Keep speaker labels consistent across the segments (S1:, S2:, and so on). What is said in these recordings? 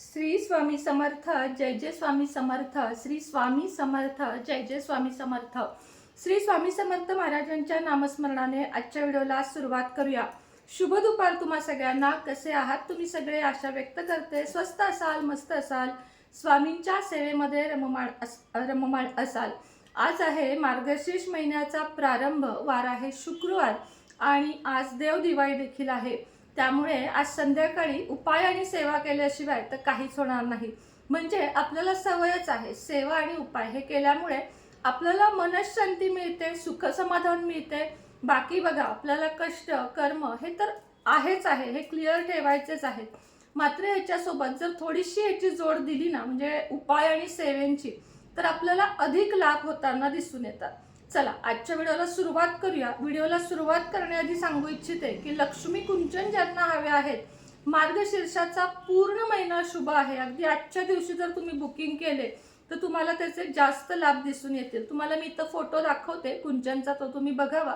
S1: श्री स्वामी समर्थ जय जय स्वामी समर्थ श्री स्वामी समर्थ जय जय स्वामी समर्थ. श्री स्वामी समर्थ महाराजांच्या नामस्मरणाने आजच्या व्हिडिओला सुरुवात करूया. शुभ दुपार तुम्हा सगळ्यांना. कसे आहात तुम्ही सगळे? आशा व्यक्त करते. स्वस्त असाल मस्त असाल. स्वामींच्या सेवेमध्ये रममाळ अस रममाळ असाल. आज आहे मार्गशीर्ष महिन्याचा प्रारंभ. वार आहे शुक्रवार. आणि आज देव दिवाळी देखील आहे. त्यामुळे आज संध्याकाळी उपाय आणि सेवा केल्याशिवाय तर काहीच होणार नाही. म्हणजे आपल्याला सवयच आहे सेवा आणि उपाय हे केल्यामुळे आपल्याला मनशांती मिळते सुख समाधान मिळते. बाकी बघा आपल्याला कष्ट कर्म हे तर आहेच आहे हे क्लिअर ठेवायचेच आहेत. मात्र याच्यासोबत जर थोडीशी याची जोड दिली ना म्हणजे उपाय आणि सेवेंची तर आपल्याला अधिक लाभ होताना दिसून येतात. चला आजच्या व्हिडिओला सुरुवात करूया. व्हिडिओला सुरुवात करण्याआधी सांगू इच्छिते की लक्ष्मी कुंचन ज्यांना हवे आहेत मार्गशीर्षाचा पूर्ण महिना शुभ आहे. अगदी आजच्या दिवशी जर तुम्ही बुकिंग केले तर तुम्हाला त्याचे जास्त लाभ दिसून येतील. तुम्हाला मी इथं फोटो दाखवते कुंचनचा तो तुम्ही बघावा.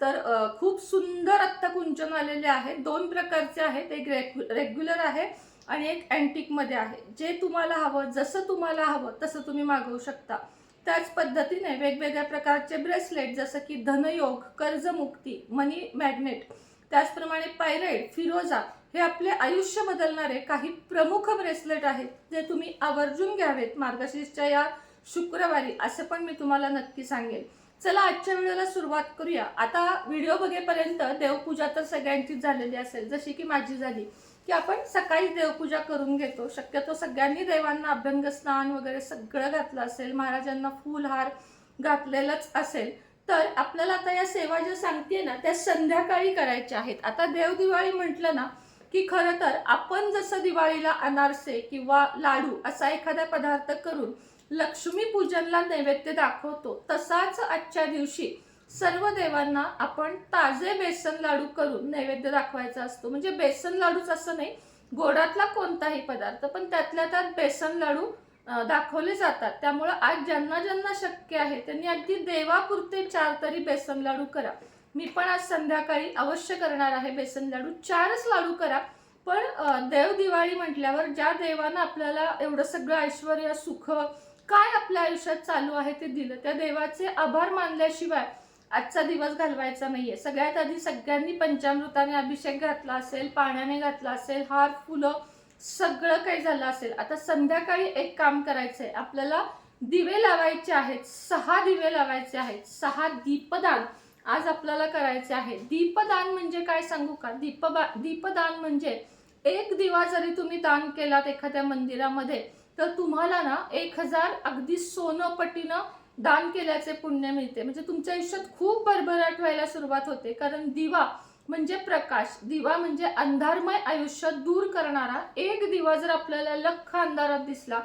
S1: तर खूप सुंदर आत्ता कुंचन आलेले आहेत दोन प्रकारचे आहेत. एक रेग्युलर आहे आणि एक अँटिकमध्ये आहे. जे तुम्हाला हवं जसं तुम्हाला हवं तसं तुम्ही मागवू शकता. त्याच पद्धतीने वेगवेगळ्या प्रकारचे ब्रेसलेट जसं की धनयोग कर्जमुक्ती मनी मॅग्नेट त्याचप्रमाणे पायराईड फिरोजा हे आपले आयुष्य बदलणारे काही प्रमुख ब्रेसलेट आहेत जे तुम्ही आवर्जून घ्यावेत मार्गशीर्षच्या या शुक्रवारी असं पण मी तुम्हाला नक्की सांगेन. चला आजच्या व्हिडिओला सुरुवात करूया. आता व्हिडिओ बघेपर्यंत देवपूजा तर सगळ्यांचीच झालेली असेल जशी की माझी झाली की आपण सकाळी देवपूजा करून घेतो. शक्यतो सगळ्यांनी देवांना अभ्यंग स्नान वगैरे सगळं घातलं असेल महाराजांना फुलहार घातलेलंच असेल तर आपल्याला आता या सेवा ज्या सांगते ना त्या संध्याकाळी करायच्या आहेत. आता देव दिवाळी म्हटलं ना की खरं तर आपण जसं दिवाळीला अनारसे किंवा लाडू असा एखादा पदार्थ करून लक्ष्मी पूजनला नैवेद्य दाखवतो. तसाच आजच्या दिवशी सर्व देवांना आपण ताजे बेसन लाडू करून नैवेद्य दाखवायचा असतो. म्हणजे बेसन लाडूच असं नाही गोडातला कोणताही पदार्थ पण त्यातल्या त्यात बेसन लाडू दाखवले जातात. त्यामुळं आज ज्यांना ज्यांना शक्य आहे त्यांनी अगदी देवापुरते चार तरी बेसन लाडू करा. मी पण आज संध्याकाळी अवश्य करणार आहे बेसन लाडू. चारच लाडू करा पण देव दिवाळी म्हटल्यावर ज्या देवानं आपल्याला एवढं सगळं ऐश्वर सुख काय आपल्या आयुष्यात चालू आहे ते दिलं? त्या देवाचे आभार मानल्याशिवाय आजचा दिवस घालवायचा नाहीये. सगळ्यात आधी सगळ्यांनी पंचामृताने अभिषेक घातला असेल पाण्याने घातला असेल हार फुलं सगळं काही झालं असेल. आता संध्याकाळी एक काम करायचंय. आपल्याला दिवे लावायचे आहेत. सहा दिवे लावायचे आहेत. सहा दीपदान आज आपल्याला करायचे आहे. दीपदान म्हणजे काय सांगू का? दीप दीपदान म्हणजे एक दिवा जरी तुम्ही दान केलात एखाद्या मंदिरामध्ये तर तुम्हाला ना एक हजार अगदी सोनं पटीनं दान केल्याचे पुण्य मिळते. म्हणजे तुमच्या आयुष्यात खूप भरभराट व्हायला सुरुवात होते. कारण दिवा म्हणजे प्रकाश. दिवा म्हणजे अंधारमय आयुष्य दूर करणारा एक दिवा जर आपल्याला लख अंधारात दिसला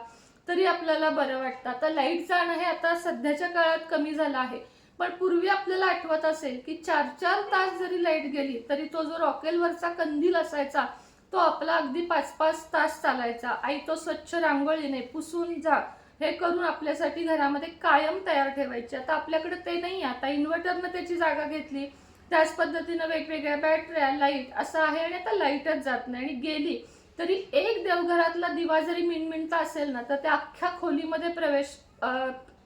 S1: तरी आपल्याला बरं वाटतं. आता लाइट जाणं हे आता सध्याच्या काळात कमी झालं आहे. पण पूर्वी आपल्याला आठवत असेल की चार चार तास जरी लाइट गेली तरी तो जो रॉकेलवरचा कंदील असायचा तो आपला अगदी पाच पाच तास चालायचा. आई तो स्वच्छ रांगोळीने पुसून जा. हे करून आपल्यासाठी घरामध्ये कायम तयार ठेवायचे. आता आपल्याकडे ते नाही आहे. आता इन्व्हर्टरनं त्याची जागा घेतली. त्याच पद्धतीनं वेगवेगळ्या बॅटऱ्या लाइट असं आहे आणि आता लाईटच जात नाही आणि गेली तरी एक देवघरातला दिवा जरी मिणमिणता असेल ना तर त्या अख्ख्या खोलीमध्ये प्रवेश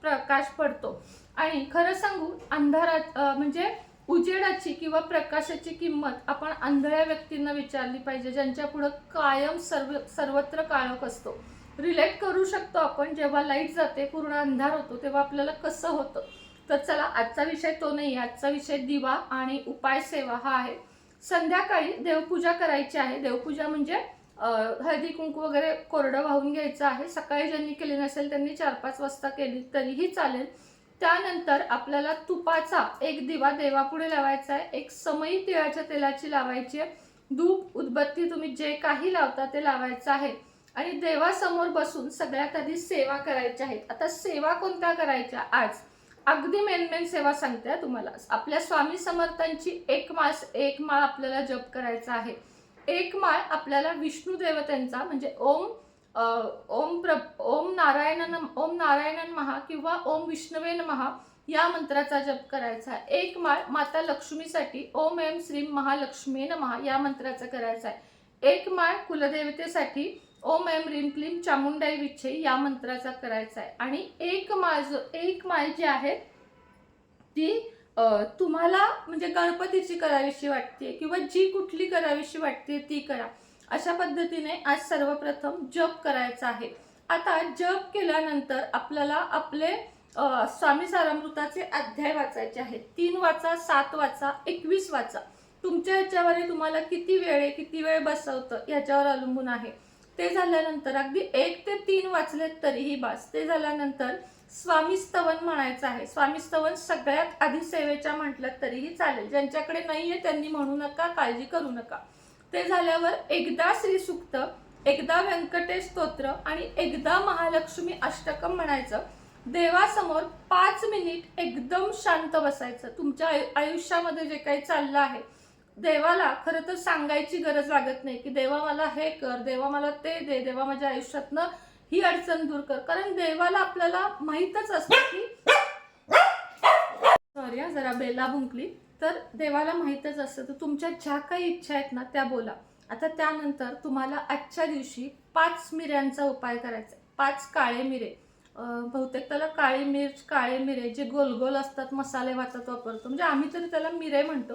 S1: प्रकाश पडतो. आणि खरं सांगू अंधारात म्हणजे उजेडाची किंवा प्रकाशाची किंमत आपण आंधळ्या व्यक्तींना विचारली पाहिजे ज्यांच्या पुढं कायम सर्व सर्वत्र काळोख असतो. रिलेट करू शकतो आपण जेव्हा लाइट जाते पूर्ण अंधार होतो तेव्हा आपल्याला कसं होतं? तर चला आजचा विषय तो नाही आजचा विषय दिवा आणि उपाय सेवा हा आहे. संध्याकाळी देवपूजा करायची आहे. देवपूजा म्हणजे हळदी कुंकू वगैरे कोरडं वाहून घ्यायचं आहे. सकाळी ज्यांनी केली नसेल त्यांनी चार पाच वाजता केली तरीही चालेल. त्यानंतर आपल्याला तुपाचा एक दिवा देवापुढे लावायचा आहे. एक समई तिळाच्या तेलाची लावायची आहे. धूप उदबत्ती तुम्ही जे काही लावता ते लावायचं आहे. आणि देवासमोर बसून सगळ्यात आधी सेवा करायच्या आहेत आता सेवा कोणत्या करायच्या? आज अगदी मेन मेन सेवा सांगते तुम्हाला. आपल्या स्वामी समर्थांची एक मास एक माळ आपल्याला जप करायचा आहे. एक माळ आपल्याला विष्णू देवतेंचा म्हणजे ओम ओम प्र ओम नारायण ओम नारायणन महा किंवा ओम विष्णवेन महा या मंत्राचा जप करायचा. आहे. एक माळ माता लक्ष्मीसाठी ओम एम श्री महालक्ष्मीन महा या मंत्राचा करायचा आहे. एक माळ कुलदेवतेसाठी ओम एम रिम क्लीम चामुंडाई विच्छे या मंत्राचा करायचा आहे. आणि एक माळ जो एक माळ जी आहे ती तुम्हाला म्हणजे गणपतीची करावीशी वाटते किंवा जी कुठली करावीशी वाटते ती करा. अशा पद्धतीने आज सर्वप्रथम जप करायचा आहे. आता जप केल्यानंतर आपल्याला आपले स्वामी सारामृताचे अध्याय वाचायचे आहेत. तीन वाचा सात वाचा एकवीस वाचा. तुमच्या ह्याच्यावर तुम्हाला किती वेळ आहे किती वेळ बसवतं याच्यावर अवलंबून आहे. ते झाल्यानंतर अगदी एक ते तीन वाचलेत तरीही बास. ते झाल्यानंतर स्वामी स्तवन म्हणायचं आहे. स्वामी स्तवन सगळ्यात आधी सेवेच्या म्हटलं तरीही चालेल. ज्यांच्याकडे नाहीये त्यांनी म्हणू नका काळजी करू नका. ते झाल्यावर एकदा श्री सुक्त एकदा व्यंकटेश स्तोत्र आणि एकदा महालक्ष्मी अष्टकम म्हणायचं. देवासमोर पाच मिनिट एकदम शांत बसायचं. तुमच्या आयु- आयुष्यामध्ये जे काही चाललं आहे देवाला खरं तर सांगायची गरज लागत नाही की देवा मला हे कर देवा मला ते दे देवा माझ्या आयुष्यातनं ही अडचण दूर कर. कारण देवाला आपल्याला माहीतच असतं की सॉरी हा, जरा बेला भुंकली. तर देवाला माहीतच असतं. तर तुमच्या ज्या काही इच्छा आहेत ना त्या बोला. आता त्यानंतर तुम्हाला आजच्या दिवशी पाच मिऱ्यांचा उपाय करायचा आहे. पाच काळे मिरे. बहुतेक त्याला काळी मिर्च काळे मिरे जे गोल गोल असतात मसाले भातात वापरतो. म्हणजे आम्ही तरी त्याला मिरे म्हणतो.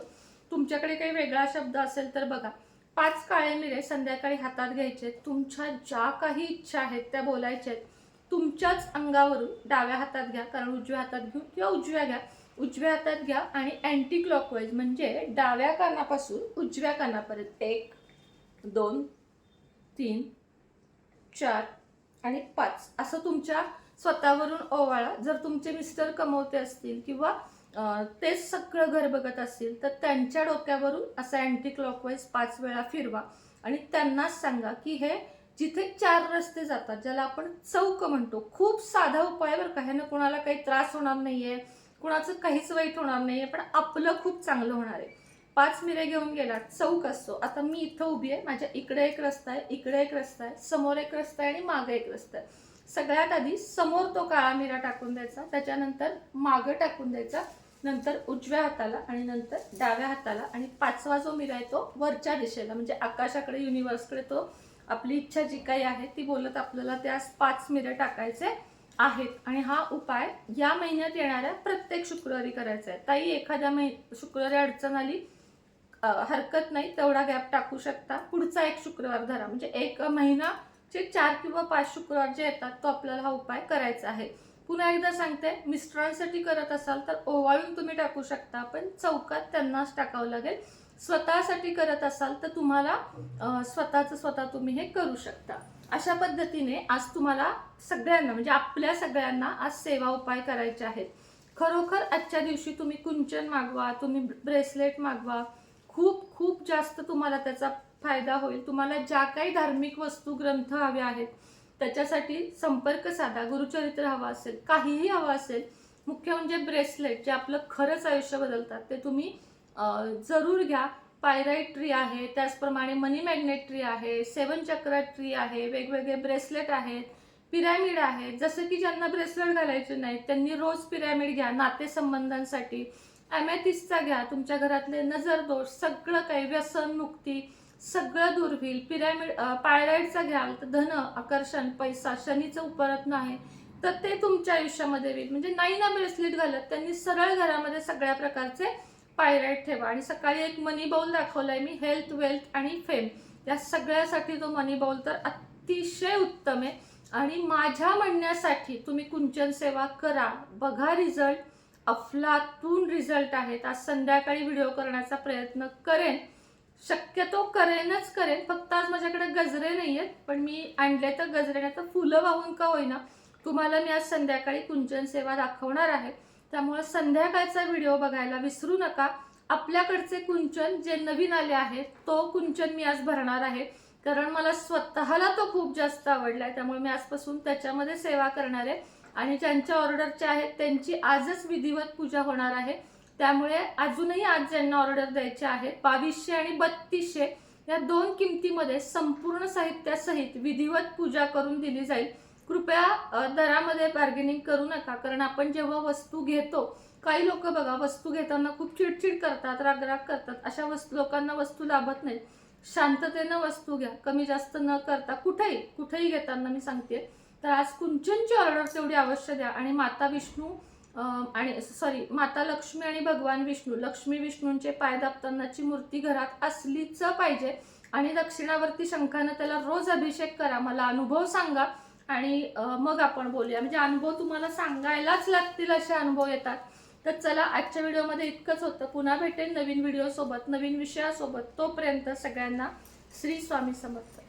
S1: तुमच्याकडे काही वेगळा शब्द असेल तर बघा. पाच काळे मिरे संध्याकाळी हातात घ्यायचे तुमच्या ज्या काही इच्छा आहेत त्या बोलायच्या आहेत. तुमच्याच अंगावरून डाव्या हातात घ्या कारण उजव्या हातात घेऊ किंवा उजव्या घ्या. उजव्या हातात घ्या आणि अँटी क्लॉकवाईज म्हणजे डाव्या कानापासून उजव्या कानापर्यंत. एक दोन तीन चार आणि पाच. असं तुमच्या स्वतःवरून ओवाळा. जर तुमचे मिस्टर कमवते असतील किंवा तेच सगळं घर बघत असतील तर त्यांच्या डोक्यावरून असं अँटी क्लॉकवाईज पाच वेळा फिरवा. आणि त्यांनाच सांगा की हे जिथे चार रस्ते जातात ज्याला आपण चौक म्हणतो. खूप साधा उपाय बरं का. ह्यानं कोणाला काही त्रास होणार नाही आहे कुणाचं काहीच वाईट होणार नाही आहे पण आपलं खूप चांगलं होणार आहे. पाच मिरे घेऊन गेलात चौक असतो. आता मी इथं उभी आहे माझ्या इकडे एक रस्ता आहे इकडे एक रस्ता आहे समोर एक रस्ता आहे आणि मागे एक रस्ता आहे. सगळ्यात आधी समोर तो काळा मिरा टाकून द्यायचा त्याच्यानंतर मागं टाकून द्यायचा नंतर उजव्या हाताला आणि नंतर डाव्या हाताला आणि पाचवा जो मिरा आहे तो वरच्या दिशेला म्हणजे आकाशाकडे युनिव्हर्सकडे तो आपली इच्छा जी काही आहे ती बोलत आपल्याला त्यास पाच मिरे टाकायचे. आहेत. आणि हा उपाय या महिन्यात येणाऱ्या प्रत्येक शुक्रवारी करायचा आहे. ताई एखाद्या महि शुक्रवारी अडचण आली हरकत नाही तेवढा गॅप टाकू शकता. पुढचा एक शुक्रवार धरा. म्हणजे एक महिनाचे चार किंवा पाच शुक्रवार जे येतात तो आपल्याला हा उपाय करायचा आहे. पुन्हा एकदा सांगते मिस्टरांसाठी करत असाल तर ओवाळून तुम्ही टाकू शकता पण चौकात त्यांनाच टाकावं लागेल. स्वतःसाठी करत असाल तर तुम्हाला स्वतःचं स्वतः तुम्ही हे करू शकता. अशा पद्धतीने आज तुम्हाला सगळ्यांना म्हणजे आपल्या सगळ्यांना आज सेवा उपाय करायचे आहेत. खरोखर आजच्या दिवशी तुम्ही कुंचन मागवा तुम्ही ब्रेसलेट मागवा. खूप खूप जास्त तुम्हाला त्याचा फायदा होईल. तुम्हाला ज्या काही धार्मिक वस्तू ग्रंथ हवे आहेत त्याच्यासाठी संपर्क साधा गुरुचरित्र हवं असेल काहीही हवं असेल मुख्य म्हणजे ब्रेसलेट जे आपलं खरंच आयुष्य बदलतात ते तुम्ही जरूर घ्या. पायराईट ट्री आहे त्याचप्रमाणे मनी मॅग्नेट ट्री आहे सेवन चक्रा ट्री आहे वेगवेगळे ब्रेसलेट आहेत पिरॅमिड आहेत जसं की ज्यांना ब्रेसलेट घालायचे नाहीत त्यांनी रोज पिरॅमिड घ्या नातेसंबंधांसाठी. ॲमॅथिसचा घ्या तुमच्या घरातले नजर दोष सगळं काही व्यसन मुक्ती सगळं दूर होईल पिरॅमिड पायराईडचा घ्याल तर धन आकर्षण पैसा शनीचं उपरत नाही तर ते तुमच्या आयुष्यामध्ये होईल म्हणजे नाही ना ब्रेसलेट घालत त्यांनी सरळ घरामध्ये सगळ्या प्रकारचे पायराईट ठेवा. आणि सकाळी एक मनी बाउल दाखवलाय मी हेल्थ वेल्थ आणि फेम या सगळ्यासाठी तो मनी बाउल तर अतिशय उत्तम आहे. आणि माझ्या म्हणण्यासाठी तुम्ही कुंचन सेवा करा. बघा रिझल्ट अफलातून रिझल्ट आहेत. आज संध्याकाळी व्हिडिओ करण्याचा प्रयत्न करेन. शक्यतो करेनच करेन. फक्त आज माझ्याकडे गजरे नाही आहेत पण मी आणले तर गजरे नाही तर फुलं वाहून का होईना? तुम्हाला मी आज संध्याकाळी कुंचन सेवा दाखवणार आहे. त्यामुळे संध्याकाळचा व्हिडिओ बघायला विसरू नका. आपल्याकडचे कुंचन जे नवीन आले आहेत तो कुंचन मी आज भरणार आहे. कारण मला स्वतःला तो खूप जास्त आवडला आहे त्यामुळे मी आजपासून त्याच्यामध्ये सेवा करणार आहे. आणि ज्यांच्या ऑर्डरचे आहेत त्यांची आजच विधिवत पूजा होणार आहे. त्यामुळे अजूनही आज ज्यांना ऑर्डर द्यायचे आहेत बावीसशे आणि बत्तीसशे या दोन किमतीमध्ये संपूर्ण साहित्यासहित विधिवत पूजा करून दिली जाईल. कृपया दरामध्ये बार्गेनिंग करू नका. कारण आपण जेव्हा वस्तू घेतो काही लोक बघा वस्तू घेताना खूप चिडचिड करतात रागराग करतात. अशा वस्तू लोकांना वस्तू लाभत नाहीत. शांततेनं वस्तू घ्या. कमी जास्त न करता कुठेही कुठेही घेताना मी सांगते तर आज कुंचनची ऑर्डर तेवढी अवश्य द्या. आणि माता विष्णू आणि सॉरी माता लक्ष्मी आणि भगवान विष्णू. लक्ष्मी विष्णूंचे पाय दाबतानाची मूर्ती घरात असलीच पाहिजे. आणि दक्षिणावरती शंखानं त्याला रोज अभिषेक करा. मला अनुभव सांगा. आणि मग आपण बोलूया. म्हणजे अनुभव तुम्हाला सांगायलाच लागतील असे अनुभव येतात. तर चला आजच्या व्हिडिओमध्ये इतकंच होतं. पुन्हा भेटेल नवीन व्हिडिओसोबत नवीन विषयासोबत. तोपर्यंत सगळ्यांना श्री स्वामी समर्थ.